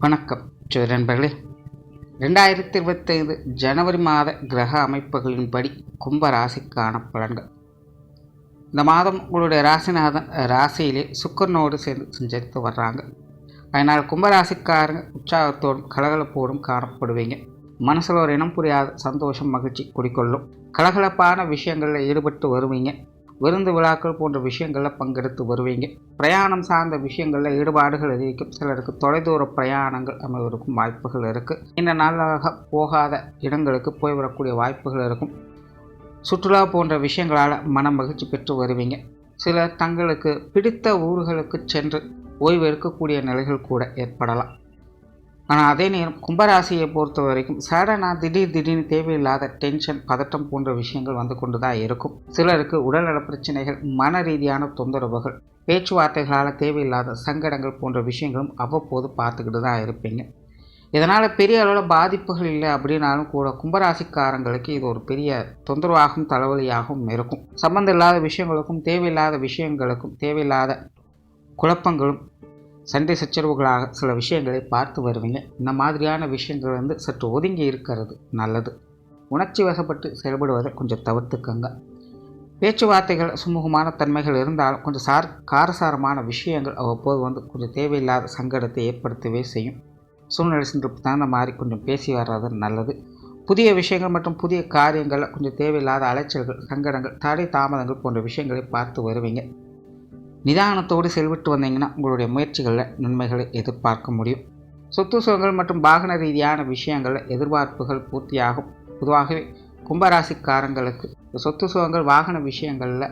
வணக்கம். சரி நண்பர்களே ரெண்டாயிரத்தி இருபத்தைந்து ஜனவரி மாத கிரக அமைப்புகளின்படி கும்பராசிக்கான பலன்கள். இந்த மாதம் உங்களுடைய ராசிநாதன் ராசியிலே சுக்கரனோடு சேர்ந்து சஞ்சரித்து வர்றாங்க. அதனால் கும்பராசிக்காரங்க உற்சாகத்தோடும் கலகலப்போடும் காணப்படுவீங்க. மனசில் ஒரு இனம் புரியாத சந்தோஷம் மகிழ்ச்சி குடிக்கொள்ளும் கலகலப்பான விஷயங்களில் ஈடுபட்டு வருவீங்க. விருந்து விழாக்கள் போன்ற விஷயங்களில் பங்கெடுத்து வருவீங்க. பிரயாணம் சார்ந்த விஷயங்களில் ஈடுபாடுகள் அதிகரிக்கும். சிலருக்கு தொலைதூர பிரயாணங்கள் அமைவதற்கும் வாய்ப்புகள் இருக்குது இந்த நாளாக போகாத இடங்களுக்கு போய் வரக்கூடிய வாய்ப்புகள் இருக்கும். சுற்றுலா போன்ற விஷயங்களால் மன மகிழ்ச்சி பெற்று வருவீங்க. சிலர் தங்களுக்கு பிடித்த ஊர்களுக்கு சென்று ஓய்வு எடுக்கக்கூடிய நிலைகள் கூட ஏற்படலாம். ஆனால் அதே நேரம் கும்பராசியை பொறுத்த வரைக்கும் சடனாக திடீர் திடீர்னு தேவையில்லாத டென்ஷன் பதட்டம் போன்ற விஷயங்கள் வந்து கொண்டு தான் இருக்கும். சிலருக்கு உடல்நல பிரச்சனைகள் மன ரீதியான தொந்தரவுகள் பேச்சுவார்த்தைகளால் தேவையில்லாத சங்கடங்கள் போன்ற விஷயங்களும் அவ்வப்போது பார்த்துக்கிட்டு தான் இருப்பீங்க. இதனால் பெரிய அளவில் பாதிப்புகள் இல்லை அப்படின்னாலும் கூட கும்பராசிக்காரங்களுக்கு இது ஒரு பெரிய தொந்தரவாகவும் தலைவலியாகவும் இருக்கும். சம்மந்தம் இல்லாத விஷயங்களுக்கும் தேவையில்லாத விஷயங்களுக்கும் தேவையில்லாத குழப்பங்களும் சண்டை சச்சரவுகளாக சில விஷயங்களை பார்த்து வருவீங்க. இந்த மாதிரியான விஷயங்கள் வந்து சற்று ஒதுங்கி இருக்கிறது நல்லது. உணர்ச்சி வசப்பட்டு செயல்படுவதை கொஞ்சம் தவிர்த்துக்கங்க. பேச்சுவார்த்தைகள் சுமூகமான தன்மைகள் இருந்தாலும் கொஞ்சம் சார் காரசாரமான விஷயங்கள் அவ்வப்போது வந்து கொஞ்சம் தேவையில்லாத சங்கடத்தை ஏற்படுத்தவே செய்யும். சூழ்நிலை சென்று தகுந்த மாதிரி கொஞ்சம் பேசி வர்றது நல்லது. புதிய விஷயங்கள் மற்றும் புதிய காரியங்களில் கொஞ்சம் தேவையில்லாத அலைச்சல்கள் சங்கடங்கள் தடை தாமதங்கள் போன்ற விஷயங்களை பார்த்து வருவீங்க. நிதானத்தோடு செயல்பட்டு வந்தீங்கன்னா உங்களுடைய முயற்சிகளில் நன்மைகளை எதிர்பார்க்க முடியும். சொத்து சுகங்கள் மற்றும் வாகன ரீதியான விஷயங்களில் எதிர்பார்ப்புகள் பூர்த்தியாகும். பொதுவாகவே கும்பராசிக்காரங்களுக்கு சொத்து சுகங்கள் வாகன விஷயங்களில்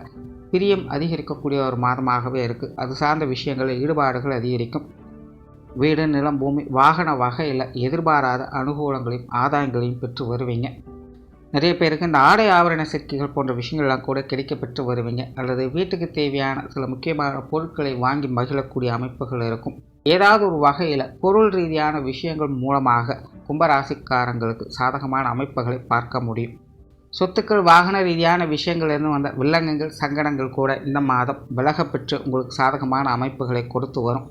பிரியம் அதிகரிக்கக்கூடிய ஒரு மாதமாகவே இருக்குது அது சார்ந்த விஷயங்களில் ஈடுபாடுகள் அதிகரிக்கும். வீடு நிலம் பூமி வாகன வகையில் எதிர்பாராத அனுகூலங்களையும் ஆதாயங்களையும் பெற்று வருவீங்க. நிறைய பேருக்கு இந்த ஆடை ஆபரண சேர்க்கைகள் போன்ற விஷயங்கள்லாம் கூட கிடைக்கப்பெற்று வருவீங்க. அல்லது வீட்டுக்கு தேவையான சில முக்கியமான பொருட்களை வாங்கி மகிழக்கூடிய அமைப்புகள் இருக்கும். ஏதாவது ஒரு வகையில் பொருள் ரீதியான விஷயங்கள் மூலமாக கும்பராசிக்காரங்களுக்கு சாதகமான அமைப்புகளை பார்க்க முடியும். சொத்துக்கள் வாகன ரீதியான விஷயங்கள்லேருந்து வந்த வில்லங்கங்கள் சங்கடங்கள் கூட இந்த மாதம் விலகப்பெற்று உங்களுக்கு சாதகமான அமைப்புகளை கொடுத்து வரும்.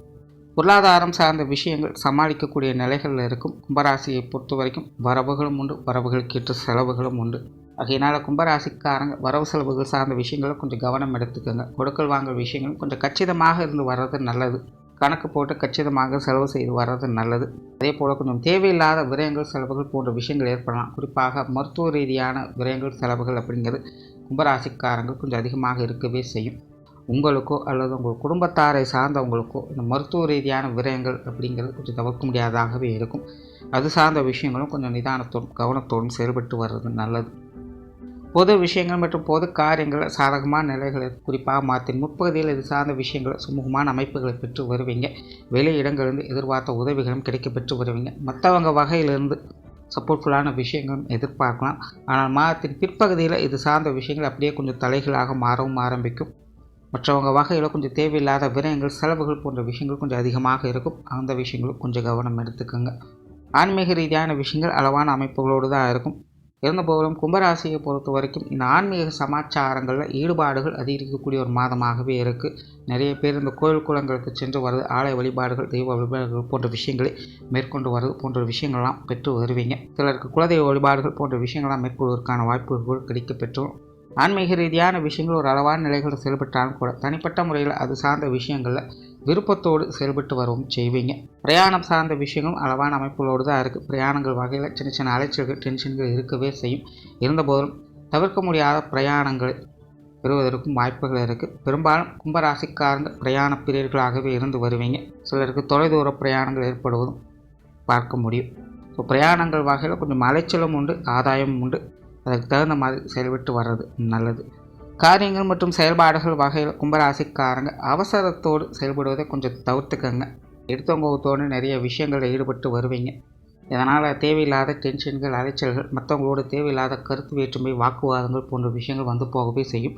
பொருளாதாரம் சார்ந்த விஷயங்கள் சமாளிக்கக்கூடிய நிலைகளில் இருக்கும். கும்பராசியை பொறுத்த வரைக்கும் வரவுகளும் உண்டு வரவுகளுக்கேற்ற செலவுகளும் உண்டு. ஆகையினால் கும்பராசிக்காரங்க வரவு செலவுகள் சார்ந்த விஷயங்களை கொஞ்சம் கவனம் எடுத்துக்கோங்க. கொடுக்கல் வாங்கல் விஷயங்களும் கொஞ்சம் கச்சிதமாக இருந்து வர்றது நல்லது. கணக்கு போட்டு கச்சிதமாக செலவு செய்து வர்றது நல்லது. அதே போல் கொஞ்சம் தேவையில்லாத விரயங்கள் செலவுகள் போன்ற விஷயங்கள் ஏற்படலாம். குறிப்பாக மருத்துவ ரீதியான விரயங்கள் செலவுகள் அப்படிங்கிறது கும்பராசிக்காரங்கள் கொஞ்சம் அதிகமாக இருக்கவே செய்யும். உங்களுக்கோ அல்லது உங்கள் குடும்பத்தாரை சார்ந்தவங்களுக்கோ இந்த மருத்துவ ரீதியான விரயங்கள் அப்படிங்கிறது கொஞ்சம் தவிர்க்க முடியாதாகவே இருக்கும். அது சார்ந்த விஷயங்களும் கொஞ்சம் நிதானத்தோடும் கவனத்தோடும் செயல்பட்டு வர்றது நல்லது. பொது விஷயங்கள் மற்றும் பொது காரியங்களை சாதகமான நிலைகளை குறிப்பாக மாற்றின் முற்பகுதியில் இது சார்ந்த விஷயங்களை சுமூகமான அமைப்புகளை பெற்று வருவீங்க. வெளி இடங்களிலிருந்து எதிர்பார்த்த உதவிகளும் கிடைக்க பெற்று வருவீங்க. மற்றவங்க வகையிலிருந்து சப்போர்ட்ஃபுல்லான விஷயங்களும் எதிர்பார்க்கலாம். ஆனால் மாதத்தின் பிற்பகுதியில் இது சார்ந்த விஷயங்கள் அப்படியே கொஞ்சம் தலைகளாக மாறவும் ஆரம்பிக்கும். மற்றவங்க வகையில் கொஞ்சம் தேவையில்லாத விரயங்கள் செலவுகள் போன்ற விஷயங்கள் கொஞ்சம் அதிகமாக இருக்கும். அந்த விஷயங்களும் கொஞ்சம் கவனம் எடுத்துக்கோங்க. ஆன்மீக ரீதியான விஷயங்கள் அளவான அமைப்புகளோடு தான் இருக்கும். இருந்தபோதும் கும்பராசியை பொறுத்த வரைக்கும் இந்த ஆன்மீக சமாச்சாரங்களில் ஈடுபாடுகள் அதிகரிக்கக்கூடிய ஒரு மாதமாகவே இருக்குது நிறைய பேர் இந்த கோயில் குளங்களுக்கு சென்று வருது ஆலய வழிபாடுகள் தெய்வ வழிபாடுகள் போன்ற விஷயங்களை மேற்கொண்டு வருது போன்ற விஷயங்கள்லாம் பெற்று வருவீங்க. சிலருக்கு குலதெய்வ வழிபாடுகள் போன்ற விஷயங்கள்லாம் மேற்கொள்வதற்கான வாய்ப்புகள் கிடைக்க பெற்றோம் ஆன்மீக ரீதியான விஷயங்கள் ஒரு அளவான நிலைகளில் செயல்பட்டாலும் கூட தனிப்பட்ட முறையில் அது சார்ந்த விஷயங்களில் விருப்பத்தோடு செயல்பட்டு வரவும் செய்வீங்க. பிரயாணம் சார்ந்த விஷயங்களும் அளவான அமைப்புகளோடு தான் இருக்குது பிரயாணங்கள் வகையில் சின்ன சின்ன அலைச்சல்கள் டென்ஷன்கள் இருக்கவே செய்யும். இருந்தபோதும் தவிர்க்க முடியாத பிரயாணங்களை பெறுவதற்கும் வாய்ப்புகள் இருக்குது பெரும்பாலும் கும்பராசிக்கார்ந்த பிரயாண பிரியர்களாகவே இருந்து வருவீங்க. சிலருக்கு தொலைதூர பிரயாணங்கள் ஏற்படுவதும் பார்க்க முடியும். ஸோ பிரயாணங்கள் வகையில் கொஞ்சம் அலைச்சலும் உண்டு ஆதாயமும் உண்டு. அதற்கு தகுந்த மாதிரி செயல்பட்டு வர்றது நல்லது. காரியங்கள் மற்றும் செயல்பாடுகள் வகையில் கும்பராசிக்காரங்க அவசரத்தோடு செயல்படுவதை கொஞ்சம் தவிர்த்துக்கங்க. எடுத்தவங்கத்தோடு நிறைய விஷயங்களில் ஈடுபட்டு வருவீங்க. இதனால் தேவையில்லாத டென்ஷன்கள் அலைச்சல்கள் மற்றவங்களோட தேவையில்லாத கருத்து வேற்றுமை வாக்குவாதங்கள் போன்ற விஷயங்கள் வந்து போகவே செய்யும்.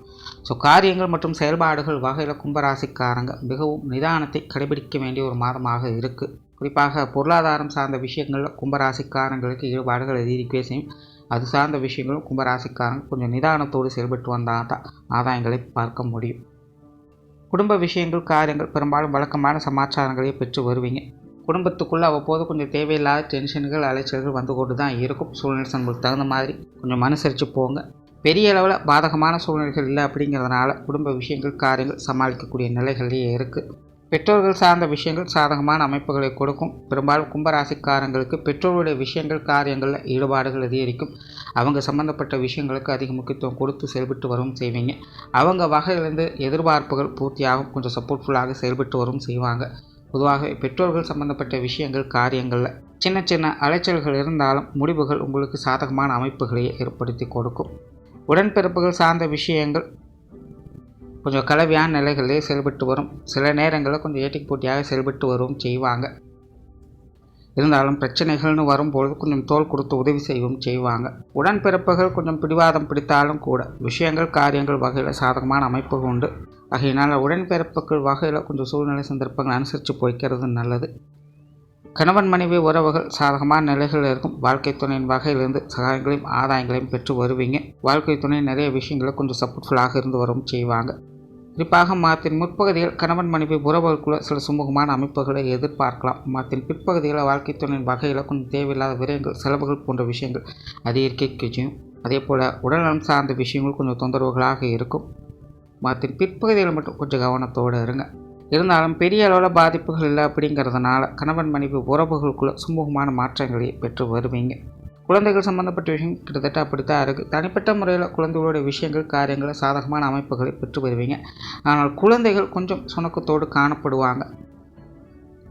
ஸோ காரியங்கள் மற்றும் செயல்பாடுகள் வகையில் கும்பராசிக்காரங்க மிகவும் நிதானத்தை கடைபிடிக்க வேண்டிய ஒரு மாதமாக இருக்குது குறிப்பாக பொருளாதாரம் சார்ந்த விஷயங்களில் கும்பராசிக்காரங்களுக்கு ஈடுபாடுகள் அதிகரிக்கவே செய்யும். அது சார்ந்த விஷயங்களும் கும்பராசிக்காரங்க கொஞ்சம் நிதானத்தோடு செயல்பட்டு வந்தால் தான் ஆதாயங்களை பார்க்க முடியும். குடும்ப விஷயங்கள் காரியங்கள் பெரும்பாலும் வழக்கமான சமாச்சாரங்களையே பெற்று வருவீங்க. குடும்பத்துக்குள்ளே அவ்வப்போது கொஞ்சம் தேவையில்லாத டென்ஷன்கள் அலைச்சல்கள் வந்து கொண்டு தான் இருக்கும். சூழ்நிலை நம்மளுக்கு தகுந்த மாதிரி கொஞ்சம் அனுசரித்து போங்க. பெரிய அளவில் பாதகமான சூழ்நிலைகள் இல்லை அப்படிங்கிறதுனால குடும்ப விஷயங்கள் காரியங்கள் சமாளிக்கக்கூடிய நிலைகள்லேயே இருக்குது பெற்றோர்கள் சார்ந்த விஷயங்கள் சாதகமான அமைப்புகளை கொடுக்கும். பெரும்பாலும் கும்பராசிக்காரங்களுக்கு பெற்றோருடைய விஷயங்கள் காரியங்களில் ஈடுபாடுகள் அதிகரிக்கும். அவங்க சம்மந்தப்பட்ட விஷயங்களுக்கு அதிக முக்கியத்துவம் கொடுத்து செயல்பட்டு வரவும் செய்வீங்க. அவங்க வகையிலேருந்து எதிர்பார்ப்புகள் பூர்த்தியாகும். கொஞ்சம் சப்போர்ட்ஃபுல்லாக செயல்பட்டு வரவும் செய்வாங்க. பொதுவாக பெற்றோர்கள் சம்பந்தப்பட்ட விஷயங்கள் காரியங்களில் சின்ன சின்ன அலைச்சல்கள் இருந்தாலும் முடிவுகள் உங்களுக்கு சாதகமான அமைப்புகளையே ஏற்படுத்தி கொடுக்கும். உடன்பிறப்புகள் சார்ந்த விஷயங்கள் கொஞ்சம் கலவையான நிலைகளிலே செயல்பட்டு வரும். சில நேரங்களில் கொஞ்சம் ஏட்டிக்கு போட்டியாக செயல்பட்டு வரும் செய்வாங்க. இருந்தாலும் பிரச்சனைகள்னு வரும்பொழுது கொஞ்சம் தோல் கொடுத்து உதவி செய்யவும் செய்வாங்க. உடன்பிறப்புகள் கொஞ்சம் பிடிவாதம் பிடித்தாலும் கூட விஷயங்கள் காரியங்கள் வகையில் சாதகமான அமைப்புகள் உண்டு. ஆகையினால் உடன்பிறப்புகள் வகையில் கொஞ்சம் சூழ்நிலை சந்தர்ப்பங்கள் அனுசரித்து போய்க்கிறது நல்லது. கணவன் மனைவி உறவுகள் சாதகமான நிலைகளில் இருக்கும். வாழ்க்கை துணையின் வகையிலிருந்து சகாயங்களையும் ஆதாயங்களையும் பெற்று வருவீங்க. வாழ்க்கை துணை நிறைய விஷயங்களை கொஞ்சம் சப்போர்ட்ஃபுல்லாக இருந்து வரவும் செய்வாங்க. குறிப்பாக மாத்தின் முற்பகுதியில் கணவன் மனைவி உறவுகளுக்குள்ள சில சுமூகமான அமைப்புகளை எதிர்பார்க்கலாம். மாத்தின் பிற்பகுதியில் வாழ்க்கை துணையின் வகையில் கொஞ்சம் தேவையில்லாத விரயங்கள் செலவுகள் போன்ற விஷயங்கள் அதிகரிக்க செய்யும் அதே போல் உடல்நலம் சார்ந்த விஷயங்கள் கொஞ்சம் தொந்தரவுகளாக இருக்கும். மாத்தின் பிற்பகுதியில் மட்டும் கொஞ்சம் கவனத்தோடு இருங்க. இருந்தாலும் பெரிய அளவில் பாதிப்புகள் இல்லை அப்படிங்கிறதுனால கணவன் மனைவி உறவுகளுக்குள்ள சுமூகமான மாற்றங்களை பெற்று வருவீங்க. குழந்தைகள் சம்மந்தப்பட்ட விஷயம் கிட்டத்தட்ட அப்படித்தான் இருக்குது தனிப்பட்ட முறையில் குழந்தைகளுடைய விஷயங்கள் காரியங்கள் சாதகமான அமைப்புகளை பெற்று வருவீங்க. ஆனால் குழந்தைகள் கொஞ்சம் சுணக்கத்தோடு காணப்படுவாங்க.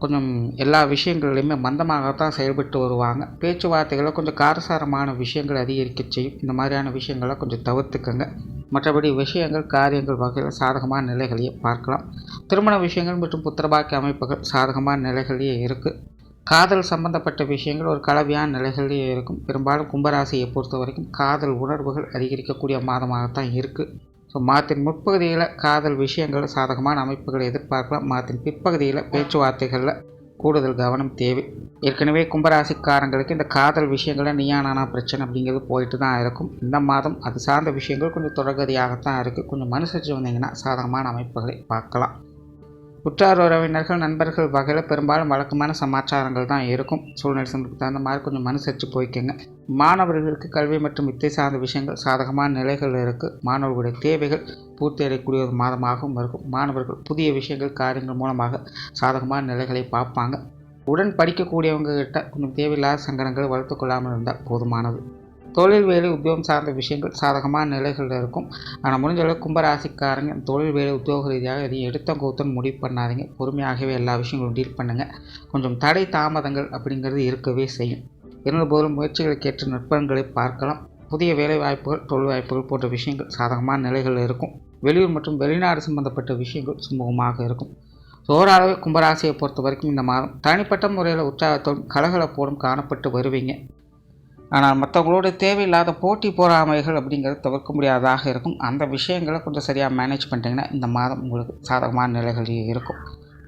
கொஞ்சம் எல்லா விஷயங்கள்லையுமே மந்தமாகத்தான் செயல்பட்டு வருவாங்க. பேச்சுவார்த்தைகளை கொஞ்சம் காரசாரமான விஷயங்கள் அதிகரிக்க செய்யும். இந்த மாதிரியான விஷயங்களை கொஞ்சம் தவிர்த்துக்கங்க. மற்றபடி விஷயங்கள் காரியங்கள் வகையில் சாதகமான நிலைகளையே பார்க்கலாம். திருமண விஷயங்கள் மற்றும் புத்திரபாக்கிய அமைப்புகள் சாதகமான நிலைகளையே இருக்குது காதல் சம்பந்தப்பட்ட விஷயங்கள் ஒரு கலவையான நிலைகளையே இருக்கும். பெரும்பாலும் கும்பராசியை பொறுத்த வரைக்கும் காதல் உணர்வுகள் அதிகரிக்கக்கூடிய மாதமாகத்தான் இருக்குது ஸோ மாதத்தின் முற்பகுதியில் காதல் விஷயங்கள் சாதகமான அமைப்புகளை எதிர்பார்க்கலாம். மாதத்தின் பிற்பகுதியில் பேச்சுவார்த்தைகளில் கூடுதல் கவனம் தேவை. ஏற்கனவே கும்பராசிக்காரங்களுக்கு இந்த காதல் விஷயங்களில் நீயா நானா பிரச்சனை அப்படிங்கிறது போயிட்டு தான் இருக்கும். இந்த மாதம் அது சார்ந்த விஷயங்கள் கொஞ்சம் தொடர்கதியாகத்தான் இருக்குது கொஞ்சம் மனுஷிச்சு வந்தீங்கன்னா சாதகமான அமைப்புகளை பார்க்கலாம். உற்றார் உறவினர்கள் நண்பர்கள் வகையில் பெரும்பாலும் வழக்கமான சமாச்சாரங்கள் தான் இருக்கும். சூழ்நிலை சந்தர்ப்பத்துக்கு தகுந்த மாதிரி கொஞ்சம் மனுசரித்து போய்க்கங்க. மாணவர்களுக்கு கல்வி மற்றும் வித்தை சார்ந்த விஷயங்கள் சாதகமான நிலைகள் இருக்குது மாணவர்களுடைய தேவைகள் பூர்த்தி அடையக்கூடிய ஒரு மாதமாகவும் இருக்கும். மாணவர்கள் புதிய விஷயங்கள் காரியங்கள் மூலமாக சாதகமான நிலைகளை பார்ப்பாங்க. உடன் படிக்கக்கூடியவங்க கிட்ட கொஞ்சம் தேவையில்லாத சங்கடங்களை வளர்த்து கொள்ளாமல் இருந்தால் போதுமானது. தொழில் வேலை உத்தியோகம் சார்ந்த விஷயங்கள் சாதகமான நிலைகளில் இருக்கும். ஆனால் முடிஞ்ச அளவுக்கு கும்பராசிக்காரங்க தொழில் வேலை உத்தியோக ரீதியாக எதையும் எடுத்த கோத்தன் முடிவு பண்ணாதீங்க. பொறுமையாகவே எல்லா விஷயங்களும் டீல் பண்ணுங்கள் கொஞ்சம் தடை தாமதங்கள் அப்படிங்கிறது இருக்கவே செய்யும். இருந்தபோதும் முயற்சிகளுக்கு ஏற்ற நுட்பங்களை பார்க்கலாம். புதிய வேலை வாய்ப்புகள் தொழில் வாய்ப்புகள் போன்ற விஷயங்கள் சாதகமான நிலைகளில் இருக்கும். வெளியூர் மற்றும் வெளிநாடு சம்பந்தப்பட்ட விஷயங்கள் சுமூகமாக இருக்கும். ஓரளவு கும்பராசியை பொறுத்த வரைக்கும் இந்த மாதம் தனிப்பட்ட முறையில் உற்சாகத்தோடும் கலகலப்போடும் காணப்பட்டு வருவீங்க. ஆனால் மற்றவங்களோட தேவையில்லாத போட்டி போராமைகள் அப்படிங்கிறது தவிர்க்க முடியாததாக இருக்கும். அந்த விஷயங்களை கொஞ்சம் சரியாக மேனேஜ் பண்ணிட்டீங்கன்னா இந்த மாதம் உங்களுக்கு சாதகமான நிலைகள் இருக்கும்.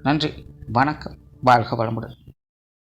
நன்றி வணக்கம் வாழ்க வளமுடன்.